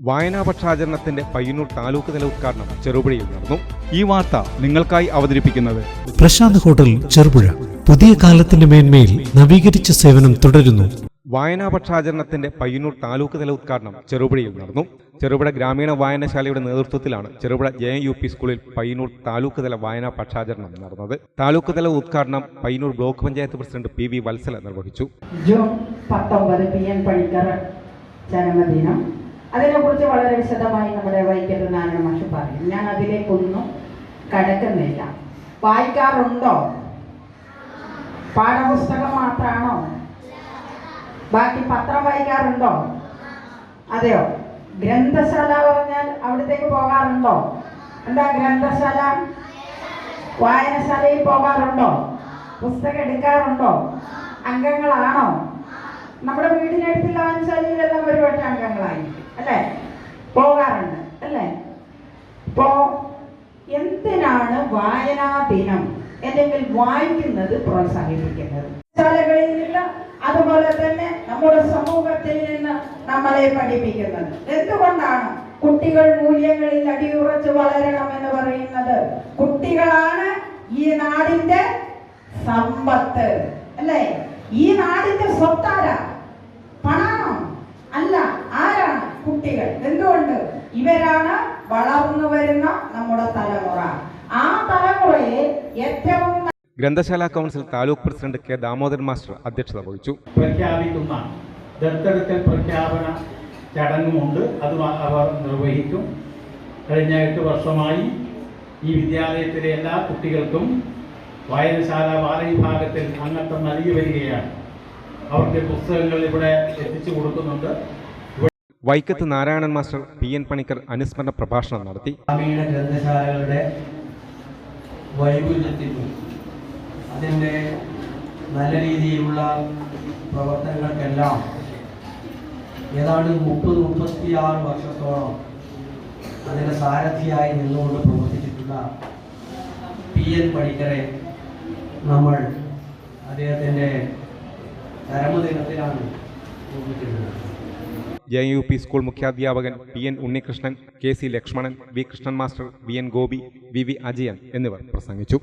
വായനാ പക്ഷാചരണത്തിന്റെ പയ്യന്നൂർ താലൂക്ക് തല ഉദ്ഘാടനം ചെറുപുഴയിൽ നടന്നു. ഈ വാർത്ത നിങ്ങൾക്കായി അവതരിപ്പിക്കുന്നത് പ്രശാന്ത് ഹോട്ടൽ ചെറുപുഴ. പുതിയ കാലത്തിന്റെ മേന്മയിൽ നവീകരിച്ച സേവനം തുടരുന്നു. വായനാ പക്ഷാചരണത്തിന്റെ പയ്യന്നൂർ താലൂക്ക് തല ഉദ്ഘാടനം ചെറുപുഴയിൽ നടന്നു. ചെറുപുഴ ഗ്രാമീണ വായനശാലയുടെ നേതൃത്വത്തിലാണ് ചെറുപുഴ ജെ യു പി സ്കൂളിൽ പയ്യന്നൂർ താലൂക്ക് തല വായനാ പക്ഷാചരണം നടന്നത്. താലൂക്ക് തല ഉദ്ഘാടനം Payyanur block panchayat president P V Vatsala നിർവഹിച്ചു. ജൂൺ പത്തൊമ്പത് പി എൻ പണിക്കർ ജന്മദിനം. അതിനെക്കുറിച്ച് വളരെ വിശദമായി നമ്മുടെ വൈക്കത്ത് നാരായണ മാഷ് പറയും. ഞാൻ അതിലേക്കൊന്നും കടക്കുന്നില്ല. വായിക്കാറുണ്ടോ? പാഠപുസ്തകം മാത്രമാണോ ബാക്കി പത്രം വായിക്കാറുണ്ടോ? അതെയോ? ഗ്രന്ഥശാല പറഞ്ഞാൽ അവിടത്തേക്ക് പോകാറുണ്ടോ? എന്താ ഗ്രന്ഥശാല? വായനശാലയിൽ പോകാറുണ്ടോ? പുസ്തകം എടുക്കാറുണ്ടോ? അംഗങ്ങളാണോ? നമ്മുടെ വീടിനടുത്തുള്ള വായനശാലയിലെല്ലാം ഒരുപാട് അംഗങ്ങളായിരിക്കും. അല്ലേ? പോകാറുണ്ട് അല്ലേ? ഇപ്പോ എന്തിനാണ് വായനാ ദിനം അല്ലെങ്കിൽ വായിക്കുന്നത് പ്രോത്സാഹിപ്പിക്കുന്നത്? ശാലകളിൽ നിന്ന് അതുപോലെ തന്നെ നമ്മുടെ സമൂഹത്തിൽ നിന്ന് നമ്മളെ പഠിപ്പിക്കുന്നത്. എന്തുകൊണ്ടാണ് കുട്ടികൾ മൂല്യങ്ങളിൽ അടിയുറച്ച് വളരണം എന്ന് പറയുന്നത്? കുട്ടികളാണ് ഈ നാടിന്റെ സമ്പത്ത് അല്ലേ? ഈ നാടിന്റെ സ്വത്താര? പണാണോ അല്ല ആരാണ് കുട്ടികൾ എന്തുകൊണ്ട് ഇവരാണ് വളർന്നു വരുന്ന നമ്മുടെ തലമുറ. ആ തലമുറയെ ഏറ്റവും ഗ്രന്ഥശാല council taluk president K Damodaran master അധ്യക്ഷത വഹിച്ചു. പ്രഖ്യാപിക്കുന്ന ദത്തെടുക്കൽ പ്രഖ്യാപന ചടങ്ങുമുണ്ട്. അത് അവർ നിർവഹിക്കും. കഴിഞ്ഞ എട്ട് വർഷമായി ഈ വിദ്യാലയത്തിലെ എല്ലാ കുട്ടികൾക്കും വായനശാല ബാലവിഭാഗത്തിൽ അംഗത്വം നൽകി വരികയാണ്. അവർക്ക് പുസ്തകങ്ങൾ ഇവിടെ എത്തിച്ചു കൊടുക്കുന്നുണ്ട്. വൈക്കത്ത് Narayanan master P N Panicker അനുസ്മരണ പ്രഭാഷണം നടത്തി. ഗ്രന്ഥശാലകളുടെ അതിന്റെ നല്ല രീതിയിലുള്ള പ്രവർത്തനങ്ങൾക്കെല്ലാം ഏതാണ്ട് മുപ്പത് മുപ്പത്തി ആറ് വർഷത്തോളം അതിന്റെ സാരഥിയായി നിന്നുകൊണ്ട് പ്രവർത്തിച്ചിട്ടുള്ള പി എൻ പണിക്കരെ നമ്മൾ അദ്ദേഹത്തിന്റെ ചരമദിനത്തിലാണ് ഓർമ്മിച്ചിട്ടുള്ളത് J U P school മുഖ്യാധ്യാപകൻ P N Unnikrishnan K C Lakshmanan V Krishnan master V N Gopi V V Ajayan എന്നിവർ പ്രസംഗിച്ചു.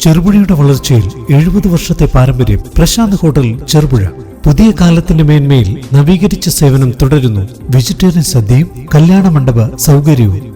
ചെറുപുഴയുടെ വളർച്ചയിൽ എഴുപത് വർഷത്തെ പാരമ്പര്യം പ്രശാന്ത് ഹോട്ടൽ ചെറുപുഴ. പുതിയ കാലത്തിന്റെ മേന്മയിൽ നവീകരിച്ച സേവനം തുടരുന്നു. വെജിറ്റേറിയൻ സദ്യയും കല്യാണ മണ്ഡപ സൗകര്യവും.